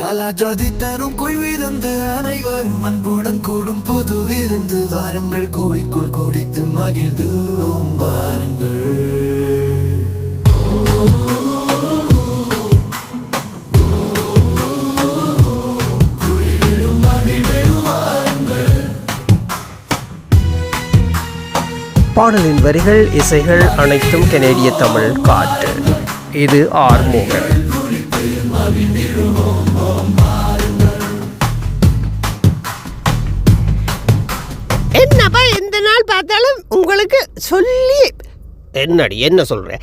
பல ஜாதி தரும் குய்விருந்து அனைவரும் அன்புடன் கூடும் புது விருந்து. வாருங்கள் கோவிக்குள் குடித்து மகிழ்ந்து வாருங்கள். பாடலின் வரிகள் இசைகள் அனைத்தும் கெனேடிய தமிழ் காட்டு இது ஆர் மோகன். சொல்லி. என்னடி என்ன சொல்ற?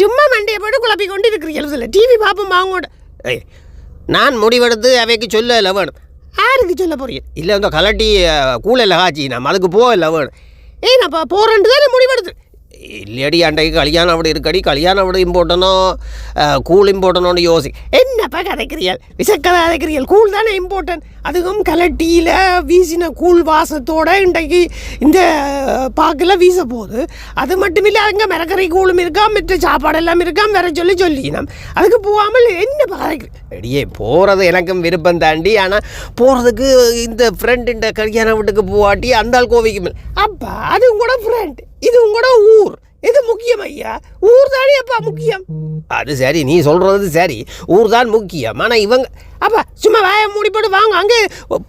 சும்மா மண்டையை போட்டு குழப்பி கொண்டு இருக்கிறீர்கள் டிவி பார்ப்போம் அவங்களோட ஏய், நான் முடிவெடுத்து அவைக்கு சொல்ல வேணும். யாருக்கு சொல்ல போறீங்க? இல்லை இந்த கலட்டி கூலையில் காய்ச்சி நம்ம அதுக்கு போகல வேணும். ஏன்னாப்பா போறேன்ட்டு தானே முடிவெடுத்து இல்லையடி அண்டைக்கு கல்யாணம் அப்படி இருக்கடி கல்யாணம் அப்படி இம்போர்ட்டனோ கூல் இம்போர்ட்டனோன்னு யோசி என்னப்பா கதைக்கிறீர்கள் விசக்கதை கதைக்கிறீர்கள் கூழ் தானே இம்பார்ட்டன்ட் அதுவும் கலட்டியில் வீசின கூழ் வாசத்தோடு இன்றைக்கு இந்த பாக்கில் வீச போகுது அது மட்டும் இல்லை அங்கே மிரக்கறி கூழும் இருக்கா மற்ற சாப்பாடு எல்லாம் இருக்கா வேற சொல்லி சொல்லினோம் அதுக்கு போகாமல் என்னப்பா கதைக்கிறேன் அடியே போகிறது எனக்கும் விருப்பம் தாண்டி ஆனால் போகிறதுக்கு இந்த ஃப்ரெண்டுன்ற கல்யாண வீட்டுக்கு போவாட்டி அந்த ஆள் கோவிக்கு மேல் அப்பா அது உங்களோட ஃப்ரெண்ட் இது உங்களோட ஊர். இது முக்கியம் ஐயா. ஊர் தானே அப்பா முக்கியம். அது சரி நீ சொல்கிறது சரி. ஊர் தான் முக்கியம். ஆனால் இவங்க அப்போ சும்மா வாயை மூடி போட்டு வாங்க. அங்கே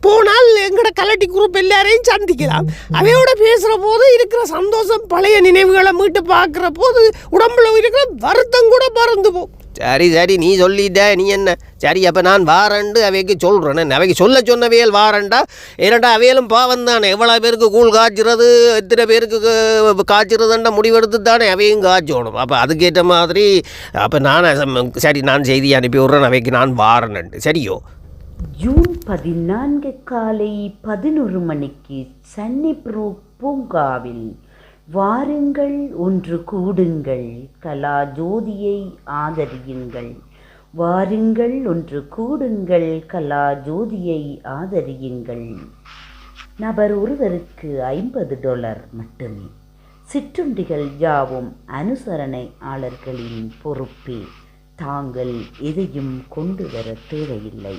போனால் எங்களோட கலட்டி குரூப் எல்லாரையும் சந்திக்கலாம். அவையோட பேசுகிற போது இருக்கிற சந்தோஷம் பழைய நினைவுகளை மீட்டு பார்க்குற போது உடம்புல இருக்கிற வருத்தம் கூட பறந்து போ சரி சரி நீ சொல்லிட்ட நீ என்ன? சரி அப்போ நான் வாரண்டு அவைக்கு சொல்கிறேன் அவைக்கு சொல்ல சொன்னவையல் வாரண்டா? என்னடா அவையலும் பாவம் தானே. எவ்வளோ பேருக்கு கூழ் காய்ச்சிறது எத்தனை பேருக்கு காய்ச்சிறதுன்ற முடிவெடுத்து தானே அவையும் காய்ச்சணும். அப்போ அதுக்கேற்ற மாதிரி அப்போ நான் சரி நான் செய்தி அனுப்பி விட்றேன் அவைக்கு நான் வாரேன்ட்டு சரியோ ஜூன் பதினான்கு காலை பதினொரு மணிக்கு சன்னி பூங்காவில் வாருங்கள் ஒன்று கூடுங்கள் கலா ஜோதியை ஆதரியுங்கள். வாருங்கள் ஒன்று கூடுங்கள் கலா ஜோதியை ஆதரியுங்கள். நபர் ஒருவருக்கு ஐம்பது டாலர் மட்டுமே. சிற்றுண்டிகள் யாவும் அனுசரணையாளர்களின் பொறுப்பே. தாங்கள் எதையும் கொண்டு வர தேவையில்லை.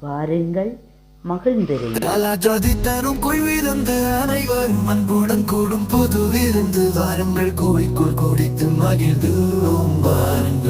வாருங்கள் மகிழ்ந்திருங்கள். பல அனைவரும் அன்புடன் கூடும் பொது இருந்து வாருங்கள் கோவிக்குள் குடித்து மகிழ்ந்து வாருங்கள்.